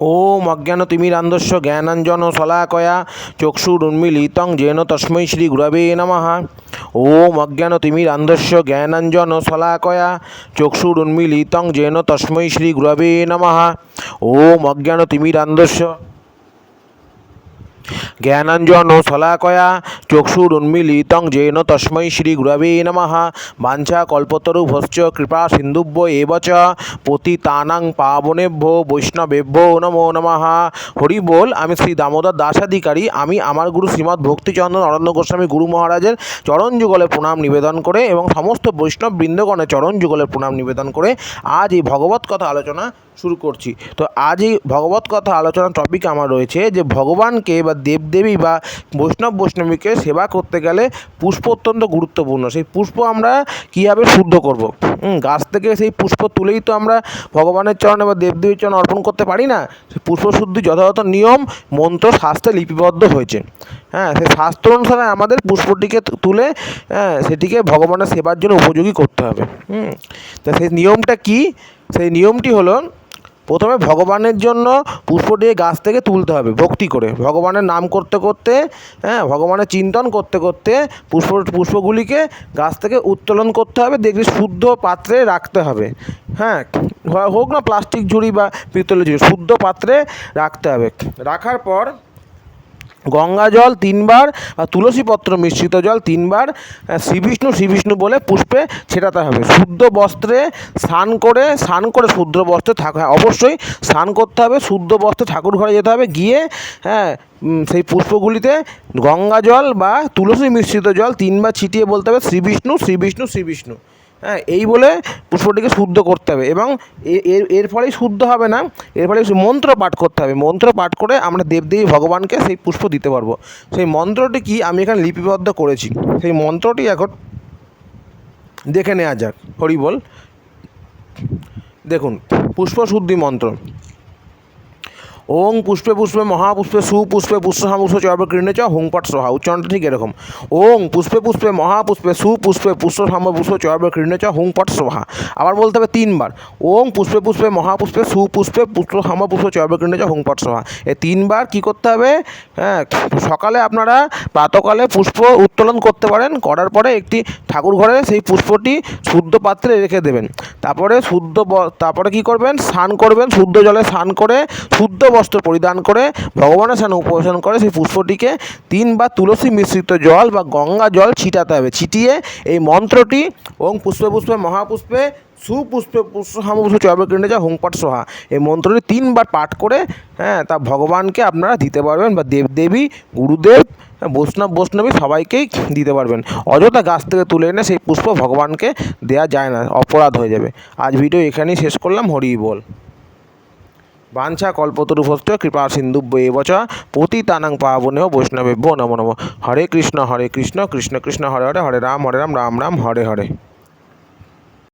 ওম অজ্ঞানতিমিরান্ধস্য জ্ঞানাঞ্জন শলাকয়া চক্ষুরুন্মিলিতং gen তস্মৈ Shri গুরবে নমঃ। ওম অজ্ঞানতিমিরান্ধস্য জ্ঞানাঞ্জন শলাকয়া চক্ষুরুন্মিলিতং gen তস্মৈ Shri গুরবে নমঃ। ওম অজ্ঞানতিমিরান্ধস্য জ্ঞানাঞ্জন শলাকয়া চক্ষুরুন্মিলিতং যেন তস্मै শ্রী গুরবে নমঃ। বাঞ্ছা কল্পতরু কল্পতরুভশ্চ কৃপা সিন্ধুভ্য এব চ পতিতানাং পাবনেভ্যো বৈষ্ণবেভ্যো নমো নমঃ। হরি বল, আমি শ্রী দামোদর দাসাধিকারী, আমি আমার গুরু শ্রীমদ্ ভক্তিচন্দন অরণ্য গোস্বামী গুরু মহারাজের চরণ যুগলে প্রণাম নিবেদন করে এবং সমস্ত বৈষ্ণব বৃন্দগণের চরণ যুগলে প্রণাম নিবেদন করে আজ এই ভগবত কথা আলোচনা শুরু করছি। তো আজ এই ভগবত কথা আলোচনার টপিক আমার রয়েছে যে ভগবানকে বা দেবদেবী বা বৈষ্ণব বৈষ্ণবীকে সেবা করতে গেলে পুষ্প অত্যন্ত গুরুত্বপূর্ণ। সেই পুষ্প আমরা কীভাবে শুদ্ধ করব? গাছ থেকে সেই পুষ্প তুলেই তো আমরা ভগবানের চরণে বা দেবদেবীর চরণে অর্পণ করতে পারি না? সেই পুষ্প শুদ্ধি যথাযথ নিয়ম, মন্ত্র, শাস্ত্রে লিপিবদ্ধ হয়েছে। হ্যাঁ সেই শাস্ত্র অনুসারে আমাদের পুষ্পটিকে তুলে হ্যাঁ সেটিকে ভগবানের সেবার জন্য উপযোগী করতে হবে। হুম, তা সেই নিয়মটা কি? সেই নিয়মটি হলো প্রথমে ভগবানের জন্য পুষ্প দিয়ে গাছ থেকে তুলতে হবে, ভক্তি করে। ভগবানের নাম করতে করতে হ্যাঁ ভগবানের চিন্তন করতে করতে পুষ্প, পুষ্পগুলিকে গাছ থেকে উত্তোলন করতে হবে দেখবি শুদ্ধ পাত্রে রাখতে হবে। হ্যাঁ হোক না প্লাস্টিক ঝুড়ি বা পিতলের ঝুড়ি, শুদ্ধ পাত্রে রাখতে হবে। রাখার পর গঙ্গা জল তিনবার আর তুলসী পত্র মিশ্রিত জল তিনবার আহ, শ্রী বিষ্ণু শ্রী বলে পুষ্পে ছেটাতে হবে। শুদ্ধ বস্ত্রে স্নান করে স্নান করে শুদ্ধ বস্ত্রে থাকা হ্যাঁ, অবশ্যই স্নান করতে হবে শুদ্ধ বস্ত্রে ঠাকুর ঘরে যেতে হবে গিয়ে হ্যাঁ সেই পুষ্পগুলিতে গঙ্গা জল বা তুলসী মিশ্রিত জল তিনবার ছিটিয়ে বলতে হবে শ্রীবিষ্ণু শ্রীবিষ্ণু শ্রী বিষ্ণু শ্রী বিষ্ণু হ্যাঁ এই বলে পুষ্পটিকে শুদ্ধ করতে হবে এবং এর এর ফলেই শুদ্ধ হবে না, এর ফলে মন্ত্র পাঠ করতে হবে। মন্ত্র পাঠ করে আমরা দেবদেবী ভগবানকে সেই পুষ্প দিতে পারব। সেই মন্ত্রটি কি আমি এখানে লিপিবদ্ধ করেছি। সেই মন্ত্রটি এখন দেখে নেওয়া যাক। হরিবল দেখুন, পুষ্পশুদ্ধি মন্ত্র। ওং পুষ্পে পুষ্পে মহাপুষ্পে সুপুষ্পে পুষ্পহামুষ্প চর্ব কৃণে চ হুংপট সোহা উচ্চারণটা ঠিক এরকম। ওং পুষ্পে পুষ্পে মহাপুষ্পে সুপুষ্পে পুষ্পহাম পুষ্প চর্ব কৃণে চ হুংপট সোহা আবার বলতে হবে তিনবার। ওং পুষ্পে পুষ্পে মহাপুষ্পে সুপুষ্পে পুষ্পহাম পুষ্প চর্ব কৃণে চ হুংপট সোহা এই তিনবার কী করতে হবে? হ্যাঁ সকালে আপনারা প্রাতকালে পুষ্প উত্তোলন করতে পারেন। করার পরে একটি ঠাকুর ঘরে সেই পুষ্পটি শুদ্ধ পাত্রে রেখে দেবেন। তারপরে শুদ্ধ তারপরে কি করবেন? স্নান করবেন। শুদ্ধ জলে স্নান করে শুদ্ধ বস্ত্র পরিধান করে ভগবানের সামনে উপবেশন করে সেই পুষ্পটিকে তিনবার তুলসী মিশ্রিত জল বা গঙ্গা জল ছিটাতে হবে। ছিটিয়ে এই মন্ত্রটি ওং পুষ্পে পুষ্পে মহাপুষ্পে সুপুষ্পে পুষ্প হামপুষ্প চর্বকৃণ্ডে যা হুংপাট সোহা। এই মন্ত্রটি তিনবার পাঠ করে হ্যাঁ তা ভগবানকে আপনারা দিতে পারবেন বা দেবদেবী গুরুদেব হ্যাঁ, বৈষ্ণব বৈষ্ণবী সবাইকেই দিতে পারবেন। অযথা গাছ থেকে তুলে এনে সেই পুষ্প ভগবানকে দেয়া যায় না অপরাধ হয়ে যাবে। আজ ভিডিও এখানেই শেষ করলাম হরি বল। বাঞ্ছা কল্পতরুভস্ত কৃপা সিন্ধুব্য এবচ পতিতানাং পাবনেও বৈষ্ণবেভ্যো নম নম। হরে কৃষ্ণ হরে কৃষ্ণ কৃষ্ণ কৃষ্ণ, হরে হরে হরে রাম হরে রাম রাম রাম, হরে হরে।